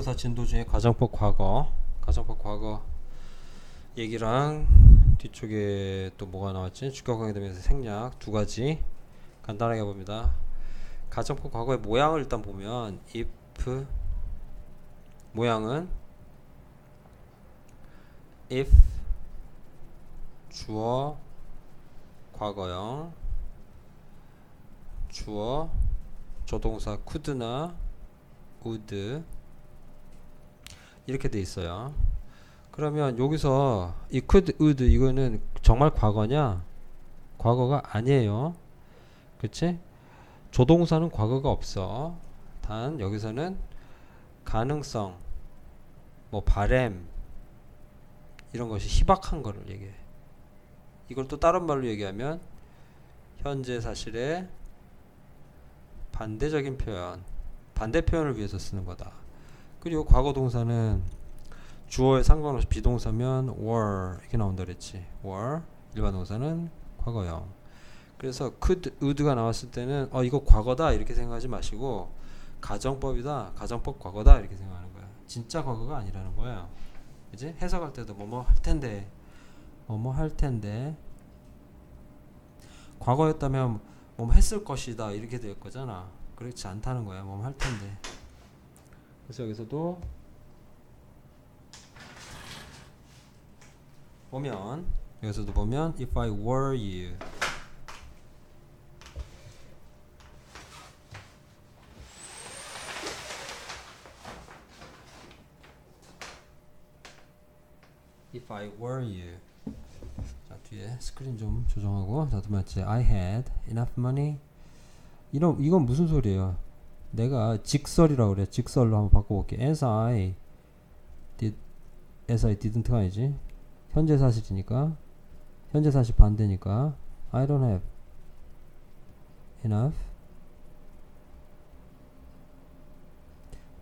모의고사 진도 중에 가정법 과거, 가정법 과거 얘기랑 뒤쪽에 또 뭐가 나왔지? 주격 관계되면서 생략 두 가지 간단하게 봅니다. 가정법 과거의 모양을 일단 보면 if 모양은 if 주어 과거형 주어 조동사 could나 would 이렇게 돼 있어요. 그러면 여기서 이 could, would 이거는 정말 과거냐? 과거가 아니에요. 그치? 조동사는 과거가 없어. 단 여기서는 가능성, 뭐 바램 이런 것이 희박한 거를 얘기해. 이걸 또 다른 말로 얘기하면 현재 사실의 반대적인 표현, 반대 표현을 위해서 쓰는 거다. 그리고 과거 동사는 주어에 상관없이 비동사면 were 이렇게 나온다 그랬지. were 일반 동사는 과거형. 그래서 could, would가 나왔을 때는 어 이거 과거다 이렇게 생각하지 마시고 가정법이다, 가정법 과거다 이렇게 생각하는 거야. 진짜 과거가 아니라는 거예요. 이제 해석할 때도 뭐뭐 할 텐데, 뭐뭐 할 텐데. 과거였다면 뭐뭐 했을 것이다 이렇게 될 거잖아. 그렇지 않다는 거야. 뭐뭐 할 텐데. 그래서 여기서도 보면 여기서도 보면 if I were you. If I were you. 자 뒤에 스크린 좀 조정하고. 자두 번째 I had enough money. 이런 이건 무슨 소리예요 내가 직설이라고 그래 직설로 한번 바꿔볼게 as I did as I didn't가 아니지 현재 사실이니까 현재 사실 반대니까 I don't have enough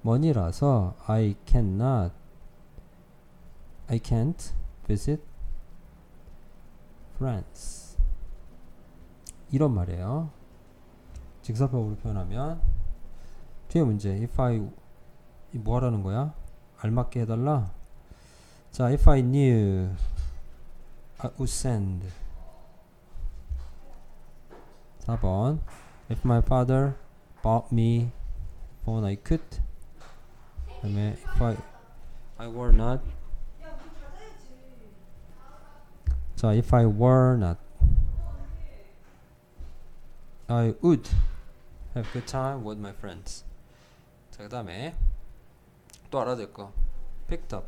money라서 I cannot I can't visit France 이런 말이에요 직사법으로 표현하면 뒤에 문제 if I 뭐 하라는 거야? 알맞게 해달라 자 if I knew I would send 4번 if my father bought me phone I could 그다음에 if I I were not 자 if I were not I would have good time with my friends 자 그 다음에 또 알아야 될 거 picked up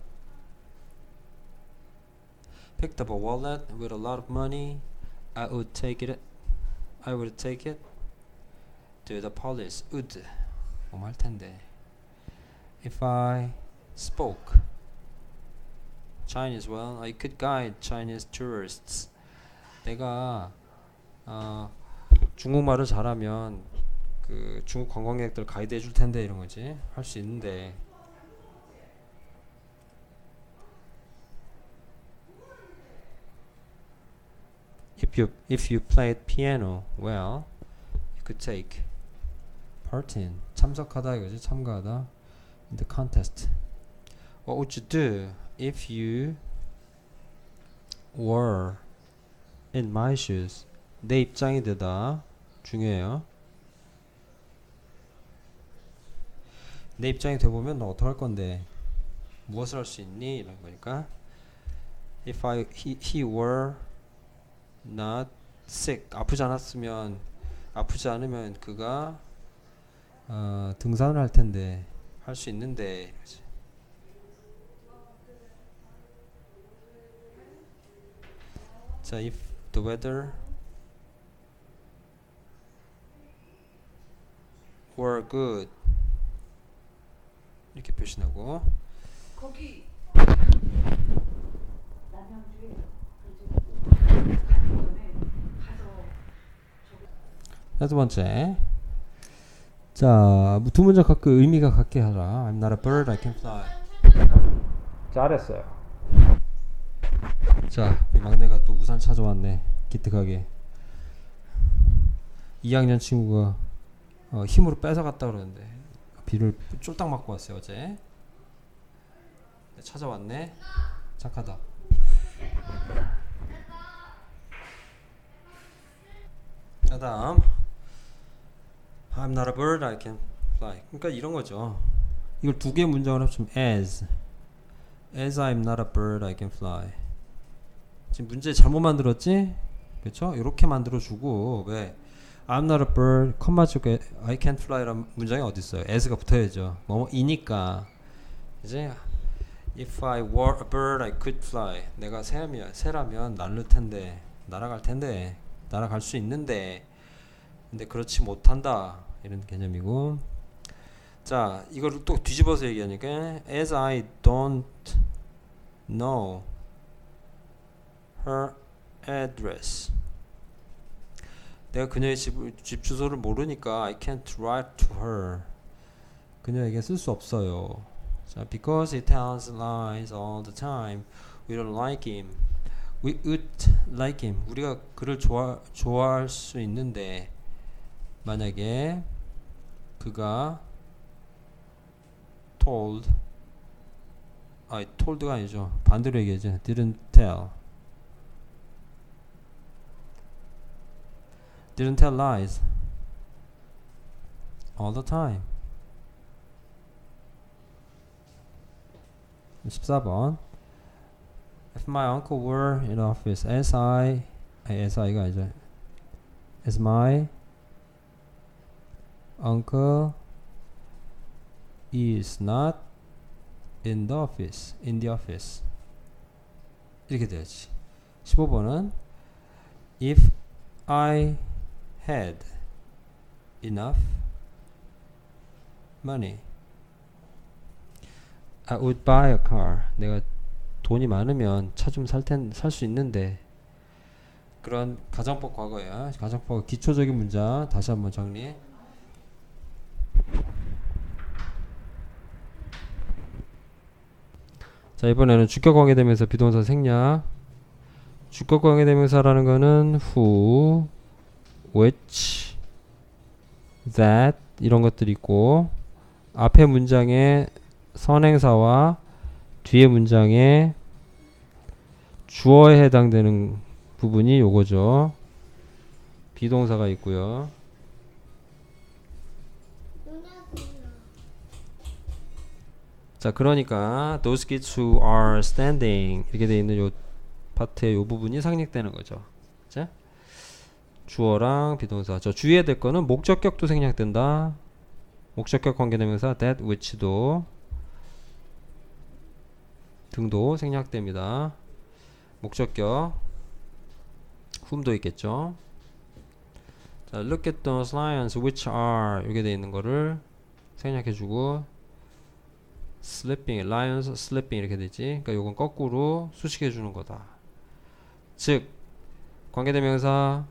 picked up a wallet with a lot of money I would take it I would take it to the police would 뭐할 텐데 if I spoke Chinese well I could guide Chinese tourists 내가 어, 중국말을 잘하면 그 중국 관광객들 가이드 해줄 텐데 이런 거지 할 수 있는데 if you if you played piano well you could take part in 참석하다 이거지 참가하다 in the contest what would you do if you were in my shoes 내 입장이 되다 중요해요 내 입장이 돼보면 너 어떡할 건데? 무엇을 할 수 있니? 이런 거니까. If I he, he were not sick. 아프지 않았으면 아프지 않으면 그가 어, 등산을 할 텐데 할 수 있는데. 자 if the weather were good 이렇게 표시하고 거기 남양주에 두 번째. 자, 두 문장 각각 의미가 같게 하라. I'm not a bird, I can fly. 잘했어요. 자, 우리 막내가 또 우산 찾아왔네. 기특하게. 2학년 친구가 어, 힘으로 뺏어갔다 그러는데 비를 쫄딱 맞고 왔어요 어제. 찾아왔네. 착하다. 그다음 I'm not a bird, I can fly. 그러니까 이런 거죠. 이걸 두 개 문장을 합치면 as as I'm not a bird, I can fly. 지금 문제 잘못 만들었지? 그렇죠? 이렇게 만들어 주고 왜 I'm not a bird, 컴마 쪽에 I can fly라는 문장이 어디 있어요? as가 붙어야죠. 뭐 이니까 이제 If I were a bird, I could fly. 내가 새라면 새라면 날를 텐데 날아갈 텐데 날아갈 수 있는데 근데 그렇지 못한다 이런 개념이고 자 이거를 또 뒤집어서 얘기하니까 as I don't know her address 내가 그녀의 집, 집 주소를 모르니까 I can't write to her 그녀에게 쓸 수 없어요 자 because he tells lies all the time we don't like him we would like him 우리가 그를 좋아, 좋아할 수 있는데 만약에 그가 told 아 told가 아니죠 반대로 얘기하죠 didn't tell didn't tell lies all the time 14번 If my uncle were in office as I 아니, as I가 아니죠 as my uncle is not in the office in the office 이렇게 돼야지 15번은 if I had enough money. I would buy a car. 내가 돈이 많으면 차 좀 살텐살 수 있는데. 그런 가정법 과거야. 가정법 기초적인 문장 다시 한번 정리. 자 이번에는 주격 관계대명사 비동사 생략. 주격 관계대명사라는 거는 who, which, that 이런 것들이 있고 앞에 문장에 선행사와 뒤에 문장에 주어에 해당되는 부분이 요거죠. 비동사가 있고요. 자, 그러니까 those kids who are standing 이렇게 돼 있는 요 파트의 요 부분이 상략되는 거죠. 자, 주어랑 비동사. 저 주의해야 될 거는 목적격도 생략된다. 목적격 관계대명사 that which도 등도 생략됩니다. 목적격 whom도 있겠죠. 자, look at those lions which are 이렇게 돼 있는 거를 생략해주고 sleeping, lions sleeping 이렇게 되지. 그러니까 요건 거꾸로 수식해 주는 거다. 즉 관계대명사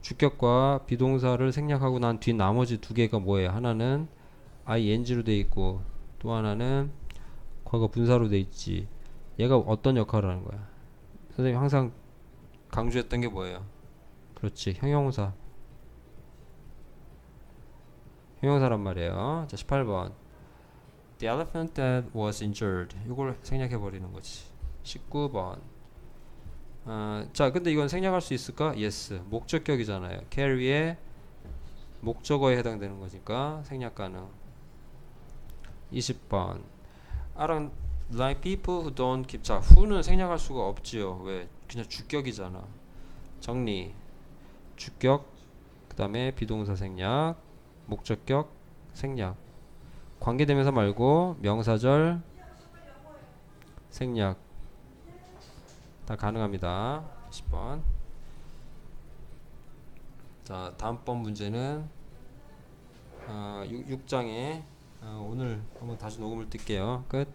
주격과 비동사를 생략하고 난 뒤 나머지 두 개가 뭐예요? 하나는 ing로 돼 있고 또 하나는 과거 분사로 돼 있지. 얘가 어떤 역할을 하는 거야? 선생님 항상 강조했던 게 뭐예요? 그렇지. 형용사. 형용사란 말이에요. 자, 18번. The elephant that was injured. 이걸 생략해 버리는 거지. 19번. 어, 자, 근데 이건 생략할 수 있을까? Yes. 목적격이잖아요. carry의 목적어에 해당되는 거니까 생략 가능. 20번. I don't like people who don't keep. 자, who는 생략할 수가 없지요. 왜? 그냥 주격이잖아. 정리. 주격. 그 다음에 비동사 생략. 목적격 생략. 관계대명사 말고 명사절 생략 다 가능합니다. 10번. 자, 다음번 문제는 어, 6, 장에 어, 오늘 한번 다시 녹음을 뜰게요. 끝.